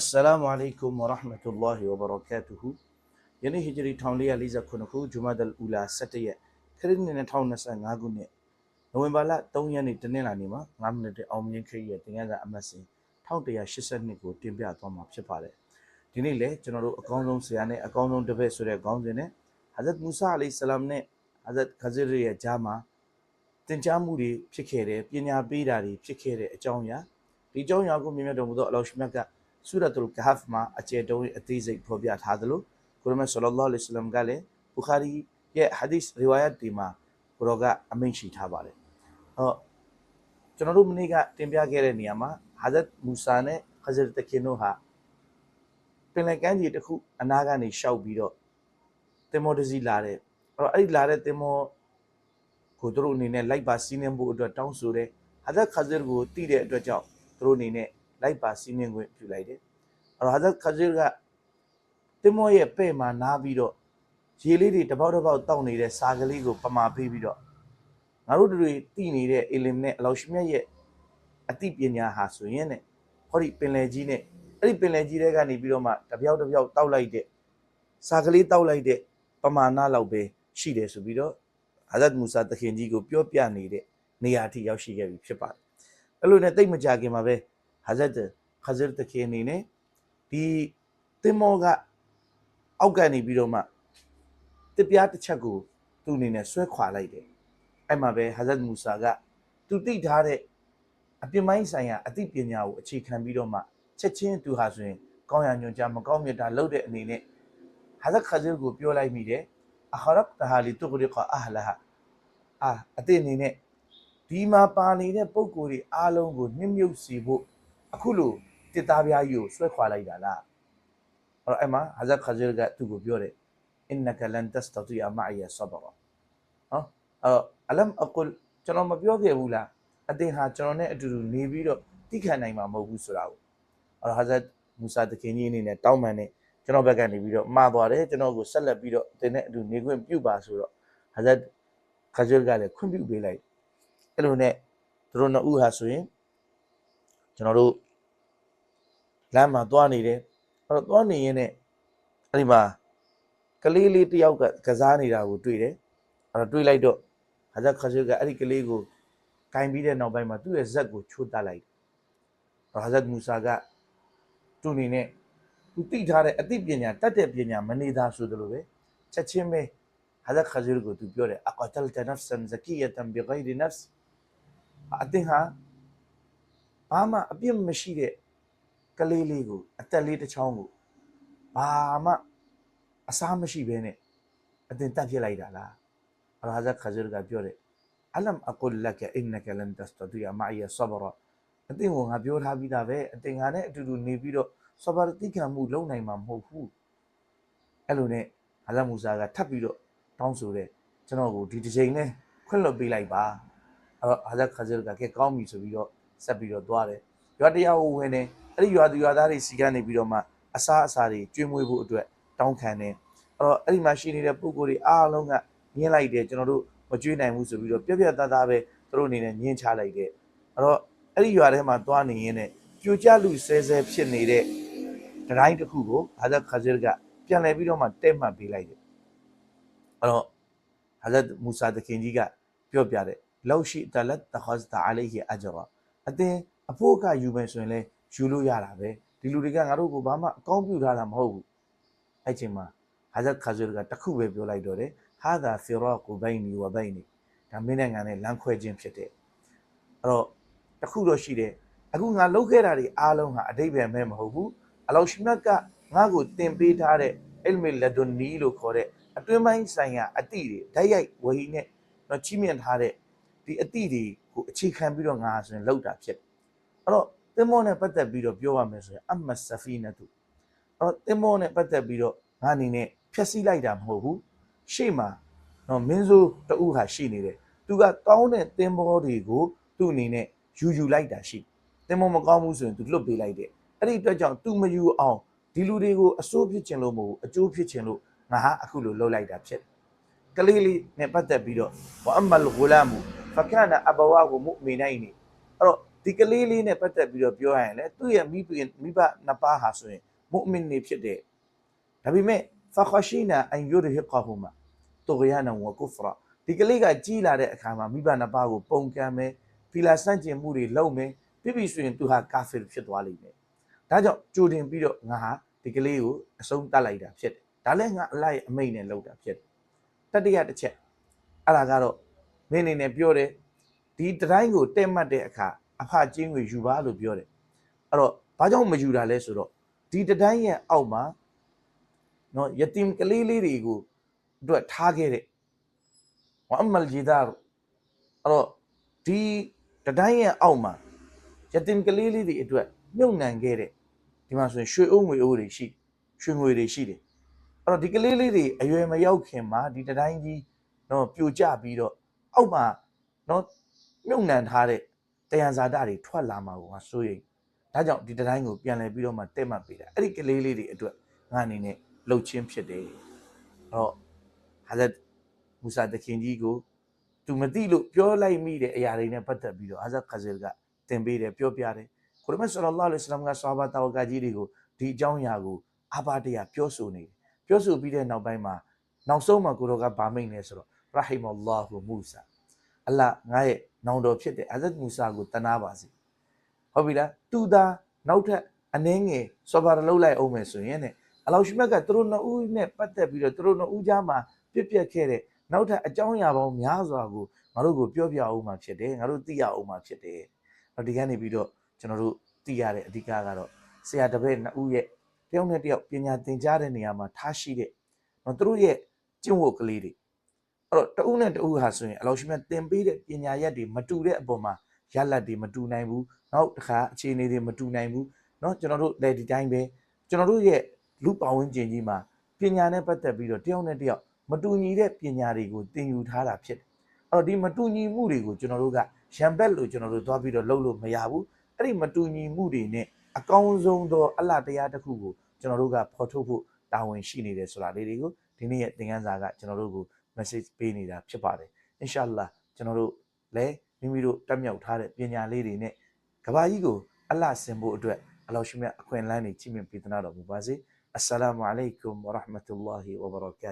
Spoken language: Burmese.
السلام عليكم ورحمة الله وبركاته ယနေ့ဟီဂျရီ1449ခုဂျူမာဒ်အ်အူလာ17ရက်ခရစ်နှစ်2025ခုနှစ်နိုဝင်ဘာလ3ရက်နေ့တနင်္လာနေ့မှာ9မိနစ်တည်းအောင်မြင်ခရီးရဲ့တင်ရကအမတ်စဉ်1182ကိုတင်ပြသွားမှာဖြစ်ပါတယ်ဒီနေ့လည်းကျွန်တော်တို့အကောင်းဆုံးဆရာနဲ့အကောင်းဆုံးတပည့်ဆိုတဲ့ခေါင်းစဉ်နဲ့ဟာဇတ်မူဆာအလိဆလမ်နဲ့ဟာဇတ်ခဇရရဲ့ဂျာမှာတင် जा မှုတွေဖြစ်ခဲ့တယ်ပညာပေးတာတွေဖြစ်ခဲ့တဲ့အကြောင်းအရာဒီအကြောင်းအရာကိုမြင်မြတ်တော်မူသောအလောရှမြတ်က ဆူရတ်တုလ်ကဟဖ်မှာအကျယ်တုံးအသေးစိတ်ဖော်ပြထားသလိုကိုရမဆလလောလ္လဟ်အလัยဟိဝါစလမ်ကလည်းဘူခါရီရဲ့ဟာဒီစ်ရီဝါယတ်ဒီမှာကိုရောကအမိန့်ရှိထားပါတယ်။ဟောကျွန်တော်တို့မနေ့ကတင်ပြခဲ့တဲ့နေရာမှာဟာဇတ်မူဆာနဲ့ခဇရတခင်တို့ဟာပင်လယ်ကမ်းခြေတစ်ခုအနားကနေရှောက်ပြီးတော့တင်မောတစီလာတဲ့အဲ့တော့အဲ့ဒီလာတဲ့တင်မောကိုသူတို့အနေနဲ့လိုက်ပါစီးနှင်းဖို့အတွက်တောင်းဆိုတဲ့ဟာဇတ်ခဇရကိုတိတဲ့အတွက်ကြောင့်သူတို့အနေနဲ့ လိုက်ပါစီးနှင်းခွင့်ပြုလိုက်တယ်။အဲ့တော့ဟာဇတ်ခဇရကတင်မောရဲ့ပဲ့မှာနားပြီးတော့ရေလေးတွေတပေါက်တပေါက်တောက်နေတဲ့စာကလေးကိုပမာပေးပြီးတော့ငါတို့တွေတည်နေတဲ့အီလင်နဲ့အလောရှမြတ်ရဲ့အသိပညာဟာဆိုရင်ねဟောဒီပင်လယ်ကြီးနဲ့အဲ့ဒီပင်လယ်ကြီးတွေကနေပြီးတော့မှတပြောက်တပြောက်တောက်လိုက်တဲ့စာကလေးတောက်လိုက်တဲ့ပမာဏလောက်ပဲရှိတယ်ဆိုပြီးတော့ဟာဇတ်မူဆာတခင်ကြီးကိုပြောပြနေတဲ့နေရာအထိရောက်ရှိခဲ့ပြီဖြစ်ပါတယ်အဲ့လိုနဲ့တိတ်မကြခင်မှာပဲ ဟာဇတ်ခဇရတခင်အနေနဲ့ဒီတင်မောကအောက်ကနေပြီးတော့မှတစ်ပြားတစ်ချက်ကိုသူ့အနေနဲ့ဆွဲခွာလိုက်တယ်အဲ့မှာပဲဟာဇတ်မူဆာကသူသိထားတဲ့အပြစ်မိုင်းဆိုင်ရာအသိပညာကိုအခြေခံပြီးတော့မှချက်ချင်းသူဟာဆိုရင်ကောင်းရညွန်ကြမကောင်းမြတ်တာလုပ်တဲ့အနေနဲ့ဟာဇတ်ခဇရကိုပြောလိုက်မိတယ်အခရတ်တဟာလီတုဂရီကအဟလာဟာအာအတိအနေနဲ့ဒီမှာပါနေတဲ့ပုံကိုယ်တွေအားလုံးကိုနှိမ့်မြုပ်စေဖို့ အခုလိုတစ်သားပြားကြီးကိုဆွဲခွာလိုက်တာလားအဲ့တော့အဲ့မှာဟာဇတ်ခါဂျီရကသူ့ကိုပြောတယ်အင်နကလန်တစတတီအမာအီယဆဘရနော်အဲ့တော့အလမ်အကုလကျွန်တော်မပြောခဲ့ဘူးလားအတင်ဟာကျွန်တော်နဲ့အတူတူနေပြီးတော့တိခံနိုင်မှာမဟုတ်ဘူးဆိုတာကိုအဲ့တော့ဟာဇတ်မူဆာတခင်ကြီးအနေနဲ့တောင်းပန်နေကျွန်တော်ဘက်ကနေပြီးတော့မှားသွားတယ်ကျွန်တော်ကိုဆက်လက်ပြီးတော့အတင်နဲ့အတူနေခွင့်ပြုပါဆိုတော့ဟာဇတ်ခါဂျီရကလည်းခွင့်ပြုပေးလိုက်အဲ့လိုနဲ့သူတို့နှစ်ဦးဟာဆိုရင် ကျွန်တော်တို့လမ်းမှာသွားနေတယ်အဲ့တော့သွားနေရင်ねအဲ့ဒီမှာကလေးလေးတယောက်ကကစားနေတာကိုတွေ့တယ်အဲ့တော့တွေ့လိုက်တော့ဟာဇတ်ခါရှုကအဲ့ဒီကလေးကိုကင်ပြီးတဲ့နောက်ပိုင်းမှာသူ့ရဲ့ဇက်ကိုချိုးတက်လိုက်တယ်ဟာဇတ်မူဆာကသူ့အနေနဲ့သူသိထားတဲ့အသိပညာတတ်တဲ့ပညာမနေတာဆိုသလိုပဲချက်ချင်းပဲဟာဇတ်ခါရှုကိုသူပြောတယ်အကတလ်တနဖ်ဆန်ဇကီယတန်ဘီဂိုင်ရီနဖ်စ်အတင်ဟာ ဘာမှအပြစ်မရှိတဲ့ကလေးလေးကိုအသက်လေးတစ်ချောင်းကိုဘာမှအစားမရှိဘဲနဲ့အတင်တက်ပြစ်လိုက်တာလားရာဇတ်ခဇရကပြောတယ်အလမ်အကုလလကအင်နကလန်တစတတီအမာယဆဘရအတင်ကိုငါပြောထားပြီးသားပဲအတင်ငါနဲ့အတူတူနေပြီးတော့ဆဘရတိခံမှုလုပ်နိုင်မှာမဟုတ်ဘူးအဲ့လိုနဲ့ဟာဇတ်မူဆာကထပ်ပြီးတော့တောင်းဆိုတယ်ကျွန်တော်ကိုဒီတစ်ချိန်နဲ့ခွင့်လွှတ်ပေးလိုက်ပါအဲ့တော့ဟာဇတ်ခဇရကကဲကောင်းပြီဆိုပြီးတော့ ဆက်ပြီးတော့သွားတယ်ရွာတရားကိုဝင်တယ်အဲ့ဒီရွာသူရွာသားတွေစီကနေပြီးတော့မှအစားအစာတွေကျွေးမွေးဖို့အတွက်တောင်းခံတယ်အဲ့တော့အဲ့ဒီမှာရှိနေတဲ့ပုံကိုယ်တွေအားလုံးကညှင်းလိုက်တယ်ကျွန်တော်တို့မကျွေးနိုင်ဘူးဆိုပြီးတော့ပြက်ပြက်သားသားပဲသူတို့အနေနဲ့ညှင်းချလိုက်တယ်အဲ့တော့အဲ့ဒီရွာထဲမှာသွားနေရင်းနဲ့ပြိုကျလူဆဲဆဲဖြစ်နေတဲ့ဒတိုင်းတစ်ခုကိုဟာဇတ်ခဇရကပြန်လဲပြီးတော့မှတဲ့မှတ်ပေးလိုက်တယ်အဲ့တော့ဟာဇတ်မူဆာတခင်ကြီးကပြောပြတယ်လောက်ရှိတလတ်တခါစတာအလိုင်ဟီအဂျရာ အတင်းအဖို့ကယူမယ်ဆိုရင်လဲယူလို့ရတာပဲဒီလူတွေကငါတို့ကိုဘာမှအကောင်းပြုထားတာမဟုတ်ဘူးအဲ့ချိန်မှာဟာဇတ်ခါဇူကတခုပဲပြောလိုက်တော့တယ်ဟာဒါဖီရာကူဘိုင်နီဝဘိုင်နီဒါမင်းနိုင်ငံနဲ့လမ်းခွဲခြင်းဖြစ်တယ်အဲ့တော့တခုတော့ရှိတယ်အခုငါလုပ်ခဲ့တာတွေအားလုံးဟာအတိတ်ပဲမဲ့မဟုတ်ဘူးအလောရှိမြတ်ကငါ့ကိုတင်ပေးထားတဲ့အလ်မီလဒွန်နီလို့ခေါ်တဲ့အတွင်းပိုင်းဆိုင်ရာအတိတွေဓာတ်ရိုက်ဝဟီနဲ့တော့ချီးမြှင့်ထားတဲ့ဒီအတိတွေ ကိုအခြေခံပြီးတော့ငါဆိုရင်လောက်တာဖြစ်အဲ့တော့တင်မောနဲ့ပတ်သက်ပြီးတော့ပြောရမယ်ဆိုရင်အမတ်ဆဖီနတုအဲ့တော့တင်မောနဲ့ပတ်သက်ပြီးတော့ငါအနေနဲ့ဖြည့်ဆည်းလိုက်တာမဟုတ်ဘူးရှေ့မှာတော့မင်းစိုးတူဟာရှိနေတယ်သူကကောင်းတဲ့တင်မောတွေကိုသူ့အနေနဲ့ယူယူလိုက်တာရှိတင်မောမကောင်းဘူးဆိုရင်သူလွတ်ပေးလိုက်တယ်အဲ့ဒီအတွက်ကြောင့်သူမယူအောင်ဒီလူတွေကိုအစိုးဖြစ်ခြင်းလို့မဟုတ်ဘူးအကျိုးဖြစ်ခြင်းလို့ငါဟာအခုလိုလုပ်လိုက်တာဖြစ် ကလေးလေးနဲ့ပတ်သက်ပြီးတော့ဝအမလ်ဂူလာမူဖကာနာအဘဝကိုမုမီနိုင်နေအဲ့တော့ဒီကလေးလေးနဲ့ပတ်သက်ပြီးတော့ပြောရရင်လေသူ့ရဲ့မိဘမိဘနှစ်ပါးဟာဆိုရင်မုအမင်နေဖြစ်တယ်ဒါပေမဲ့ဖခရှိနာအန်ယူရဟီကာဟူမာတူဂယာနဝကုဖရာဒီကလေးကကြီးလာတဲ့အခါမှာမိဘနှစ်ပါးကိုပုံကံမယ်ဖီလာစန့်ကျင်မှုတွေလုပ်မယ်ပြပြီဆိုရင်သူဟာကာဖီဖြစ်သွားလိမ့်မယ်ဒါကြောင့်ကြိုတင်ပြီးတော့ငါဟာဒီကလေးကိုအဆုံးတတ်လိုက်တာဖြစ်တယ်ဒါလည်းငါအလိုက်အမိတ်နဲ့လုပ်တာဖြစ်တယ် တတိယတစ်ချက်အဲ့ဒါကတော့မင်းအနေနဲ့ပြောတယ်ဒီတိုင်းကိုတဲ့မှတ်တဲ့အခါအဖကျင်းကိုယူပါလို့ပြောတယ်အဲ့တော့ဘာကြောင့်မယူတာလဲဆိုတော့ဒီတိုင်းရဲ့အောက်မှာနော်ယတိမ်ကလေးလေးတွေကိုအတွက်ထားခဲ့တဲ့ဝအမလ်ဂျီဒါအဲ့တော့ဒီတိုင်းရဲ့အောက်မှာယတိမ်ကလေးလေးတွေအတွက်မြုပ်နှံခဲ့တဲ့ဒီမှာဆိုရင်ရွှေအုံငွေအိုးတွေရှိရွှေငွေတွေရှိတယ် အဲ့တော့ဒီကလေးလေးတွေအရွယ်မရောက်ခင်မှာဒီတိုင်းကြီးနော်ပြိုကျပြီးတော့အောက်မှာနော်မြုပ်နှံထားတဲ့တယံဇာတတွေထွက်လာမှာကိုငါစိုးရိမ်ဒါကြောင့်ဒီတိုင်းကိုပြန်လဲပြီးတော့မှတက်မှတ်ပေးတာအဲ့ဒီကလေးလေးတွေအတွက်ငါအနေနဲ့လှုပ်ချင်းဖြစ်တယ်အဲ့တော့ဟာဇတ်မူဆာတခင်ကြီးကိုသူမသိလို့ပြောလိုက်မိတဲ့အရာတွေနဲ့ပတ်သက်ပြီးတော့ဟာဇတ်ခဇယ်ကတင်ပေးတယ်ပြောပြတယ်ကိုရမတ်ဆလလောလ္လဟ်အလัยဟိဝါစလမ်ကဆာဘာတာဝကကြီးတွေကိုဒီအကြောင်းအရာကိုအာဘာတရာပြောဆိုနေတယ် ပြောဆိုပြီးတဲ့နောက်ပိုင်းမှာနောက်ဆုံးမှာကိုရောကဗာမိတ်နေဆိုတော့ရာဟီမလ္လာဟူမူဆာအလ္လာဟ်ငါရဲ့နောင်တော်ဖြစ်တဲ့အာဇတ်မူဆာကိုတနာပါစေဟုတ်ပြီလားသူသာနောက်ထပ်အနှင်းငယ်စောဘာလှုပ်လိုက်အောင်မယ်ဆိုရင်တဲ့အလောရှိမက်ကသူတို့နှစ်ဦးနဲ့ပတ်သက်ပြီးတော့သူတို့နှစ်ဦးကြားမှာပြစ်ပြက်ခဲ့တဲ့နောက်ထပ်အကြောင်းအရာပေါင်းများစွာကိုငါတို့ကိုပြောပြအောင်မှဖြစ်တယ်ငါတို့သိရအောင်မှဖြစ်တယ်။အဲ့ဒီကနေပြီးတော့ကျွန်တော်တို့သိရတဲ့အဓိကကတော့ဆရာတပည့်နှစ်ဦးရဲ့ တယောက်နဲ့တယောက်ပညာသင်ကြားတဲ့နေရာမှာထားရှိတဲ့နော်သူတို့ရဲ့ကျင့်ဝတ်ကလေးတွေအဲ့တော့တဦးနဲ့တဦးဟာဆိုရင်အလောရှိမက်သင်ပေးတဲ့ပညာရက်တွေမတူတဲ့အပေါ်မှာရလတ်တွေမတူနိုင်ဘူးနောက်တစ်ခါအခြေအနေတွေမတူနိုင်ဘူးเนาะကျွန်တော်တို့လည်းဒီတိုင်းပဲကျွန်တော်တို့ရဲ့လူပဝန်းကျင်ကြီးမှာပညာနဲ့ပတ်သက်ပြီးတော့တယောက်နဲ့တယောက်မတူညီတဲ့ပညာတွေကိုသင်ယူထားတာဖြစ်တယ်။အဲ့တော့ဒီမတူညီမှုတွေကိုကျွန်တော်တို့ကရံဘက်လို့ကျွန်တော်တို့သွားပြီးတော့လုပ်လို့မရဘူး။အဲ့ဒီမတူညီမှုတွေနဲ့ အကောင်းဆုံးသောအလှတရားတစ်ခုကိုကျွန်တော်တို့ကဖော်ထုတ်ဖို့တာဝန်ရှိနေတယ်ဆိုတာလေးတွေကိုဒီနေ့ရဲ့သင်ခန်းစာကကျွန်တော်တို့ကို message ပေးနေတာဖြစ်ပါတယ်။ inshallah ကျွန်တော်တို့လည်းမိမိတို့တက်မြောက်ထားတဲ့ပညာလေးတွေနဲ့ကဘာကြီးကိုအလှဆင်ဖို့အတွက်အလောရှိမြတ်အခွင့်အလမ်းတွေချီးမြှင့်ပေးသနာတော်မူပါစေ။ Assalamu alaikum wa rahmatullahi wa barakatuh